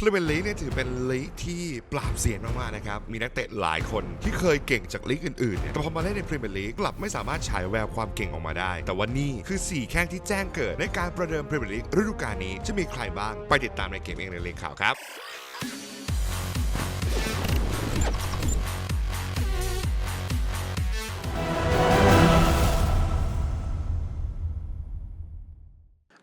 พรีเมียร์ลีกเนี่ยถือเป็นลีกที่ปราบเสียนมากๆนะครับ มีนักเตะหลายคนที่เคยเก่งจากลีกอื่นๆเนี่ยแต่พอมาเล่นในพรีเมียร์ลีกกลับไม่สามารถฉายแววความเก่งออกมาได้ แต่ว่านี่คือ 4 แข้งที่แจ้งเกิดในการประเดิมพรีเมียร์ลีกฤดูกาลนี้จะมีใครบ้างไปติดตามในเกมเองในเลขข่าวครับ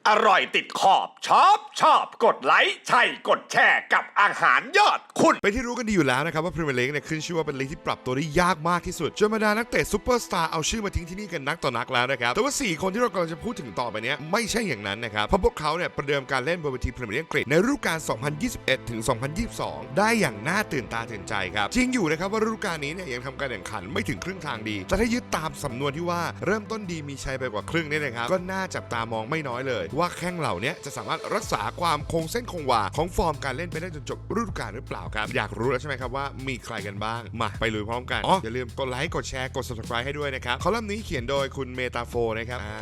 อร่อยติดขอบชอบชอบกดไลค์ใช่กดแชร์กับอาหารยอดคุณเป็นที่รู้กันดีอยู่แล้วนะครับว่าพรีเมียร์ลีกเนี่ยขึ้นชื่อว่าเป็นลีกที่ปรับตัวได้ยากมากที่สุดจนบรรดานักเตะซูเปอร์สตาร์เอาชื่อมาทิ้งที่นี่กันนักต่อนักแล้วนะครับ แต่ว่า 4 คนที่เรากำลังจะพูดถึงต่อไปเนี้ยไม่ใช่อย่างนั้นนะครับ เพราะพวกเขาเนี่ยประเดิมการเล่นบนเวทีพรีเมียร์ลีกอังกฤษในฤดูกาล 2021 ถึง 2022 ได้อย่างน่าตื่นตาตื่นใจครับจริงอยู่นะครับว่าฤดูกาลนี้เนี่ยยังทำการแข่งขันไม่ถึงครึ่งทางดี แต่ถ้ายึดตามสำนวนที่ว่าเริ่มต้นดีมีชัยไปกว่าครึ่งเนี่ยนะครับก็น่าจับตามองไม่น้อยเลยว่าแข้งเหล่าเนี้ยจะสามารถรักษาความคงเส้นคงวาของฟอร์มการเล่นไปได้จนจบฤดูกาลหรือเปล่าครับ อยากรู้แล้วใช่ไหมครับว่ามีใครกันบ้าง มาไปลุยพร้อมกันอ๋ออย่าลืมกดไลค์กดแชร์กด subscribe ให้ด้วยนะครับคอลัมน์นี้เขียนโดยคุณเมตาโฟนะครับอ่า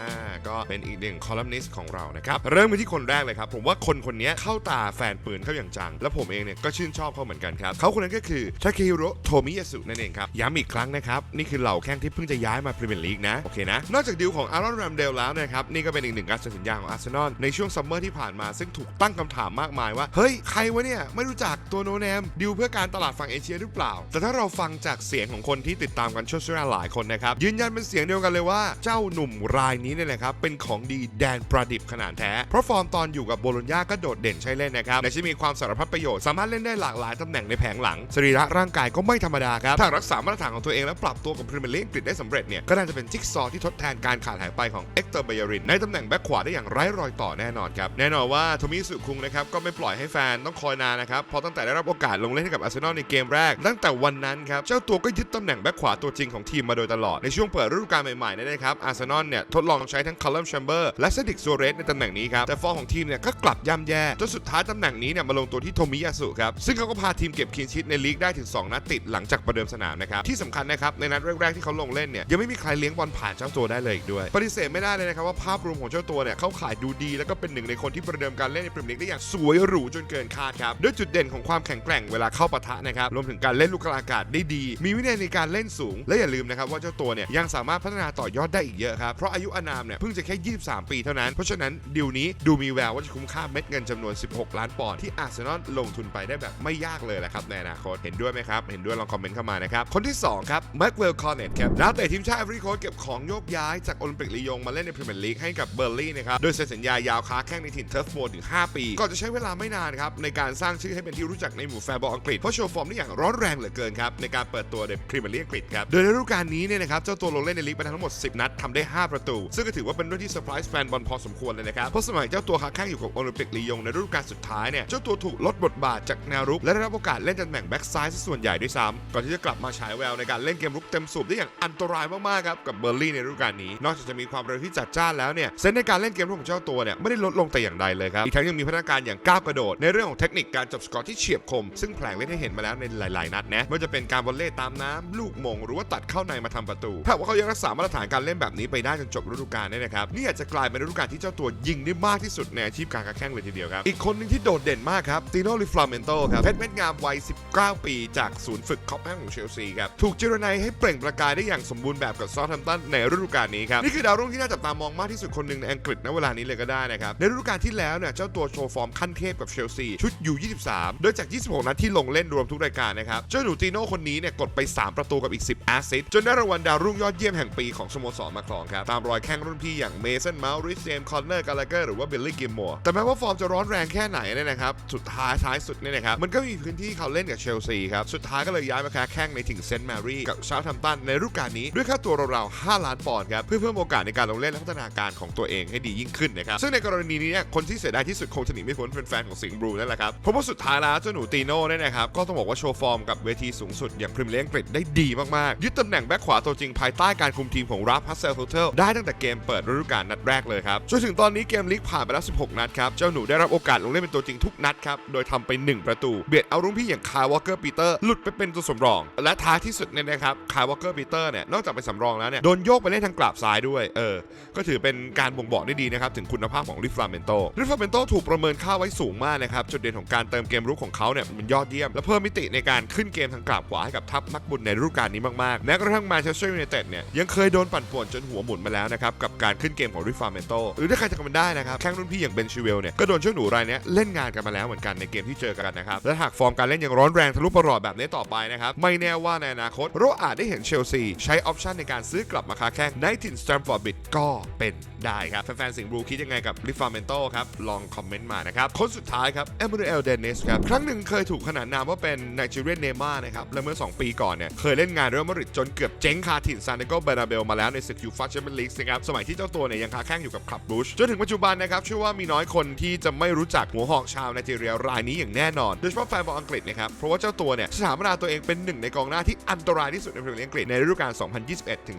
ก็เป็นอีกหนึ่งคอลัมนิสต์ของเรานะครับเริ่มกันที่คนแรกเลยครับผมว่าคนคนนี้เข้าตาแฟนปืนเข้าอย่างจัง และผมเองเนี่ยก็ชื่นชอบเขาเหมือนกันครับเขาคนนั้นก็คือทาเคฮิโร่โทมิยาสุนั่นเองครับย้ำอีกครั้งนะครับนี่คือเหล่าแข้งที่เพิ่งจะย้ายมาพรีเมียร์ลีกนะโอเคนะนอกจากดีลของอารอนแรมเดลแล้วนะครับนี่ก็เป็นอีกหนึ่งการเซ็นสัญญาของอาร์เซนอลในช่วงซัมเมอร์ที่ผ่านมา ซึ่งถูกตั้งคำถามมากมายว่า เฮ้ย ใครวะเนี่ย ไม่รู้จักตัวโนแนมดิวเพื่อการตลาดฝั่งเอเชียหรือเปล่า แต่ถ้าเราฟังจากเสียงของคนที่ติดตามกันช่วงหลายคนนะครับ ยืนยันเป็นเสียงเดียวกันเลยว่าเจ้าหนุ่มรายนี้เนี่ยนะครับเป็นของดีแดนประดิบขนาดแท้ เพราะฟอร์มตอนอยู่กับโบโลญญาก็โดดเด่นใช้เล่นนะครับและจะมีความสารพัดประโยชน์สามารถเล่นได้หลากหลายตำแหน่งในแผงหลังสรีระร่างกายก็ไม่ธรรมดาครับถ้ารักษามาตรฐานของตัวเองและปรับตัวกับพรีเมียร์ลีกอังกฤษได้สำเร็จเนี่ยก็น่าจะเป็นจิ๊กซอว์ที่ทดแทนการขาดหายไปของเอ็กเตอร์เบยรินในตำแหน่งแบ็คขวาได้อย่างไร้รอยต่อแน่นอนครับ แน่นอนว่าโทมิสุคุงนะครับก็ไม่ปล่อยให้แฟนต้องคอยนานนะครับเพราะตั้งแต่ได้รับโอกาสลงเล่นให้กับอาร์เซนอลในเกมแรก ตั้งแต่วันนั้นครับเจ้าตัวก็ยึดตำแหน่งแบ็คขวาตัวจริงของทีมมาโดยตลอดในช่วงเปิดฤดูกาลใหม่ๆนี่นะครับอาร์เซนอลเนี่ยทดลองใช้ทั้งคอลัมแชมเบอร์และเซดิกโซเรสในตำแหน่งนี้ครับแต่ฟอร์มของทีมเนี่ยก็กลับย่ำแย่จนสุดท้ายตำแหน่งนี้เนี่ยมาลงตัวที่โทมิยาสุครับซึ่งเขาก็พาทีมเก็บคีนชิตในลีกได้ถึง 2 นัดติดหลังจากประเดิมสนามนะครับที่สำคัญนะครับในนัดแรกๆที่เขาลงเล่นเนี่ยยังไม่มีใครเลี้ยงบอลผ่านเจ้าตัวได้เลยอีกด้วย ปฏิเสธไม่ได้เลยนะครับว่าภาพรวมของเจ้าตัวเนี่ยเขาขายดูดีแล้วก็เป็นหนึ่งในคนที่ประเดิมการเล่นในพรีเมียร์ลีกได้อย่างสวยหรูจนเกินคาดครับด้วยจุดเด่นของความแข็งแกร่งเวลาเข้าปะทะนะครับรวมถึงการเล่นลูกกลางอากาศได้ดี มีวินัยในการเล่นสูง และอย่าลืมนะครับว่าเจ้าตัวเนี่ยยังสามารถพัฒนาต่อยอดได้อีกเยอะครับเพราะอายุอานามเนี่ยเพิ่งจะแค่ 23 ปีเท่านั้น เพราะฉะนั้นดีลนี้ดูมีแววว่าจะคุ้มค่าเม็ดเงินจำนวน 16 ล้านปอนด์ที่อาร์เซนอลลงทุนไปได้แบบไม่ยากเลยแหละครับในอนาคตเห็นด้วยไหมครับเห็นด้วยลองคอมเมนต์เข้ามานะครับคนที่2ครับแม็กเวลคอนเนตครับนักเตะทีมชาติไอวอรี่โคสต์เก็บของโยกย้ายจากโอลิมปิกลียงมาเล่นในพรีเมียร์ลีกให้กับเบอร์ลี่นะครับโดยเซ็นสัญญายาวค้าแข้งในถิ่นเทิร์ฟโมถึง 5 ปีก่อนจะใช้เวลาไม่นานครับในการสร้างชื่อให้เป็นที่รู้จักในหมู่แฟนบอลอังกฤษเพราะโชว์ฟอร์มได้อย่างร้อนแรงเหลือเกินครับในการเปิดตัวในพรีเมียร์ลีกอังกฤษครับโดยในฤดูกาลนี้เนี่ยนะครับเจ้าตัวลงเล่นในลีกไปทั้งหมด 10 นัดทำได้ 5 ประตู ซึ่งก็ถือว่าเป็นเรื่องที่เซอร์ไพรส์แฟนบอลพอสมควรเลยนะครับเพราะสมัยเจ้าตัวค้าแข้งอยู่กับโอลิมปิกลียงในฤดูกาลสุดท้ายเนี่ยเจ้าตัวถูกลดบทบาทจากแนวรุกและได้รับโอกาสเล่นตำแหน่งแบ็กซ้ายซะส่วนใหญ่ด้วยซ้ำก่อนที่จะกลับมาฉายแววในการเล่นเกมรุกเต็มสูบได้อย่างอันตรายมากๆครับกับเบอร์ลี่ในฤดูกาลนี้ นอกจากจะมีความเร็วที่จัดจ้านแล้วเนี่ยเซนในการเล่นเกมรุกของเจ้าตัวเนี่ยไม่ได้ลดลงแต่อย่างใดเลยครับ อีกทั้งยังมีพัฒนาการอย่างก้าวกระโดด ในเรื่องของเทคนิคการจบสกอร์ที่เฉียบคม ซึ่งแผลงเล่นให้เห็นมาแล้วในหลาย ๆ นัดนะไม่ว่าจะเป็นการวอลเล่ตามน้ำลูกมง หรือว่าตัดเข้าในมาทำประตู ถ้าว่าเขายังรักษามาตรฐานการเล่นแบบนี้ไปได้จนจบฤดูกาลเนี่ยนะครับนี่อาจจะกลายเป็นฤดูกาลที่เจ้าตัวยิงได้มากที่สุดในอาชีพการค้าแข้งเลยทีเดียวครับอีกคนหนึ่งที่โดดเด่นมากครับติโนลิฟลาเมนโตครับเพชรเม็ดงามวัย 19 ปีจากศูนย์ฝึกคอปแฮงของเชลซีครับถูกเจรไนให้เปล่งประกายได้อย่างสมบูรณ์แบบกับซอทแฮมตันในฤดูกาลนี้ครับนี่คือดาวรุ่งที่น่าจับตามองมากที่สุดคนหนึ่งในอังกฤษณเวลานี้เลยก็ได้นะครับ ในฤดูกาลที่แล้วเนี่ยเจ้าตัวโชว์ฟอร์มขั้นเทพกับเชลซีชุดยู23 โดยจาก 26 นัดที่ลงเล่นรวมทุกรายการนะครับ เจ้าหนูติโน่คนนี้เนี่ยกดไป 3 ประตูกับอีก 10 แอสซิสต์จนได้รางวัลดาวรุ่งยอดเยี่ยมแห่งปีของสโมสรมาครองครับ ตามรอยแข้งรุ่นพี่อย่างเมสันเมาส์ริสเจมส์คอนเนอร์กาลาเกอร์หรือว่าเบลลี่กิมมัวแต่แม้ว่าฟอร์มจะร้อนแรงแค่ไหนเนี่ยนะครับสุดท้ายท้ายสุดเนี่ยนะครับมันก็มีพื้นที่เขาเล่นกับเชลซีครับสุดท้ายก็เลยย้ายมาค้าแข้งในถิ่นเซนต์แมรี่กับชาร์ทัมตันในฤดูกาลนี้ด้วยค่าตัวราวๆ5ล้านปอนด์ครับเพื่อเพิ่มโอกาสในการลงเล่นและพัฒนาการของตัวเองให้ดียิ่งขึ้นนะครับ ซึ่งในกรณีนี้คนที่เสียดายที่สุดคงจะหนีไม่พ้นเป็นแฟนของสิงห์บลูนั่นแหละครับเพราะว่าสุดท้ายแล้วเจ้าหนูตีโน่เนี่ยนะครับก็ต้องบอกว่าโชว์ฟอร์มกับเวทีสูงสุดอย่างพรีเมียร์อังกฤษได้ดีมากๆยึดตำแหน่งแบ็คขวาตัวจริงภายใต้การคุมทีมของราฟฮัสเซลโทเทลได้ตั้งแต่เกมเปิดฤดูกาลนัดแรกเลยครับจนถึงตอนนี้เกมลีกผ่านไปแล้ว 16 นัดครับเจ้าหนูได้รับโอกาสลงเล่นเป็นตัวจริงทุกนัดครับโดยทำไป 1 ประตูเบียดเอารุ่นพี่อย่างคายวอลเกอร์ปีเตอร์หลุดไปเป็นตัวสำรอง และท้ายที่สุดเนี่ยนะครับคายวอลเกอร์ปีเตอร์เนี่ยนอกจากเป็นสำรองแล้วเนี่ยโดนโยกไปเล่นทางกราบซ้ายด้วยเออก็ถือเป็นการบ่งบอกได้ดีนะครับถึงคุณภาพของริฟลาเมนโตริฟลาเมนโตถูกประเมินค่าไว้สูงมากนะครับ จุดเด่นของการเติมเกมรุกของเขาเนี่ยมันยอดเยี่ยม และเพิ่มมิติในการขึ้นเกมทางกลับขวาให้กับทัพนักบุญในฤดูกาลนี้มากๆแม้กระทั่งมนเชสเตอร์ยูไนเต็ดเนี่ยยังเคยโดนปั่นป่วนจนหัวหมุนมาแล้วนะครับกับการขึ้นเกมของริฟลาเมนโตหรือถ้าใครจะจำมันได้นะครับแข้งรุ่นพี่อย่างเบนชิเวลเนี่ยก็โดนเจ้าหนูรายนี้เล่นงานกันมาแล้วเหมือนกันในเกมที่เจอกันนะครับและหากฟอร์มการเล่นยังร้อนแรงทะลุประหลอดแบบนี้ต่อไปนะครับไม่แน่ว่าในอนาคตเราอาจได้เห็นเชลซีใช้ออปชันในการซื้อกลับมาค้าแข้งในถิ่นสแตมฟอร์ดบิดก็เป็นได้ครับแฟนๆสิงห์บลูคิดยังไงกับริฟาเมนโตครับ ลองคอมเมนต์มานะครับ คนสุดท้ายครับเอเม u เอลเดนิสครับ ครั้งหนึ่งเคยถูกขนานนามว่าเป็นไนจีเรียนเนม่านะครับ และเมื่อ 2 ปีก่อนเนี่ย เคยเล่นงานเรอัลมาดริดจนเกือบเจ๊งคาถิ่นซานเดโกเบนาเบลมาแล้วในศึกยูฟ่าแชมเปี้ยนลีกนะครับ สมัยที่เจ้าตัวเนี่ยยังค้าแข้งอยู่กับคลับบูชจนถึงปัจจุบันนะครับเชื่อว่ามีน้อยคนที่จะไม่รู้จักหัวหอกชาวไนจีเรียรายนี้อย่างแน่นอนโดยเฉพาะแฟนบอลอังกฤษนะครับเพราะว่าเจ้าตัวเนี่ยสถาปนาตัวเองเป็นหนึ่งในกองหน้าที่อันตรายที่สุดในพรีเมียร์ลีกอังกฤษในฤดูกาล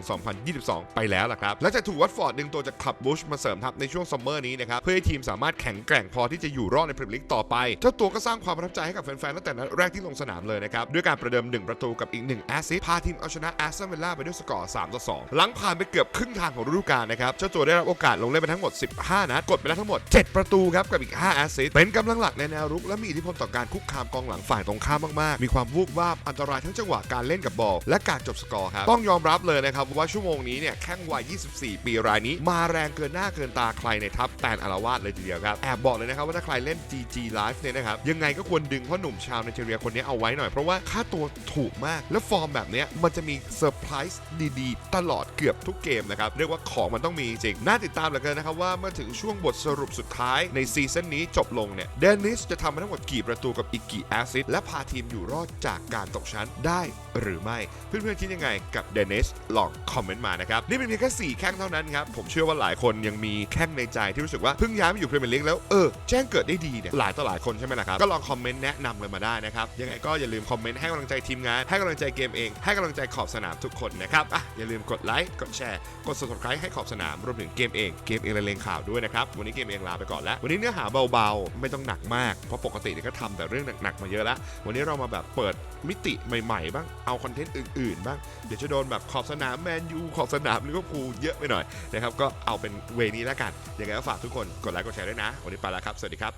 2021-2022 ไปแล้วล่ะครับหลังจากถูกวัตฟอร์ดดึงตัวจากคลับบูชมาเสริมทัพในช่วงซัมเมอร์นี้นะครับเพื่อให้ทีมสามารถแข็งแกร่งพอที่จะอยู่รอดในพรีเมียร์ลีกต่อไป เจ้าตัวก็สร้างความประทับใจให้กับแฟนๆตั้งแต่นัดแรกที่ลงสนามเลยนะครับ ด้วยการประเดิม 1 ประตูกับอีก 1 แอสซิสต์พาทีมเอาชนะแอสตันวิลล่าไปด้วยสกอร์ 3 ต่อ 2 หลังผ่านไปเกือบครึ่งทางของฤดูกาลนะครับ เจ้าตัวได้รับโอกาสลงเล่นไปทั้งหมด 15 นัด กดไปแล้วทั้งหมด 7 ประตูครับกับอีก 5 แอสซิสต์เป็นกำลังหลักในแนวรุกและมีอิทธิพลต่อการคุกคามกองหลังฝ่ายตรงข้ามมากๆ มีความวูบวาบอันตรายทั้งจังหวะการเล่นกับบอลและการจบสกอร์ครับต้องยอมรับเลยนะครับว่าชั่วโมงนี้เนี่ยแข้งวัย 24 ปีรายนี้ มาแรงเกินหน้าเกินตาใครในทัพแตนอารวาสเลยทีเดียวครับ แอบบอกเลยนะครับว่าถ้าใครเล่น GG Live เนี่ยนะครับ ยังไงก็ควรดึงพ่อหนุ่มชาวไนจีเรียคนนี้เอาไว้หน่อย เพราะว่าค่าตัวถูกมาก และฟอร์มแบบเนี้ยมันจะมีเซอร์ไพรส์ดีๆ ตลอดเกือบทุกเกมนะครับ เรียกว่าของมันต้องมีจริง น่าติดตามเหลือเกินนะครับว่าเมื่อถึงช่วงบทสรุปสุดท้ายในซีซั่นนี้จบลงเนี่ยเดนิสจะทำมาทั้งหมดกี่ประตูกับอีกกี่แอสซิสต์และพาทีมอยู่รอดจากการตกชั้นได้หรือไม่ เพื่อนๆคิดยังไงกับเดนิสลองคอมเมนต์มานะครับนี่เป็นเพียงแค่สี่แข้งเท่านั้นครับผมเชื่อว่าหลายคนยังมีแข้งในใจที่รู้สึกว่าเพิ่งย้ายมาอยู่พรีเมียร์ลีกแล้วเออแจ้งเกิดได้ดีเนี่ยหลายต่อหลายคนใช่ไหมล่ะครับก็ลองคอมเมนต์แนะนำกันมาได้นะครับยังไงก็อย่าลืมคอมเมนต์ให้กำลังใจทีมงานให้กำลังใจเกมเอง ให้กำลังใจขอบสนามทุกคนนะครับอะอย่าลืมกดไลค์กดแชร์กด subscribe ให้ขอบสนามรวมถึงเกมเองเกมเองและเลงข่าวด้วยนะครับวันนี้เกมเองลาไปก่อนแล้ววันนี้เนื้อหาเบาๆ ไม่ต้องหนักมากเพราะปกติเนี่ยก็ทำแต่เรื่องหนักๆมาเยอะแล้ว วันนี้เรามาแบบเปิดมิติใหม่ๆ บ้างเอาคอนเทนต์อื่นๆบ้างเดี๋ยวจะโดนแบบขอบสนามแมนยูขอบสนามลิเวอร์พูลเยอะไปหน่อยนะครับก็เอาเป็นเวนี้แล้วกันยังไงก็ฝากทุกคนกดไลค์กดแชร์ด้วยนะ วันนี้ไปแล้วครับ สวัสดีครับ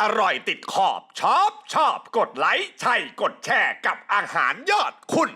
อร่อยติดขอบชอบชอบกดไลค์ใช่กดแชร์กับอาหารยอดคุณ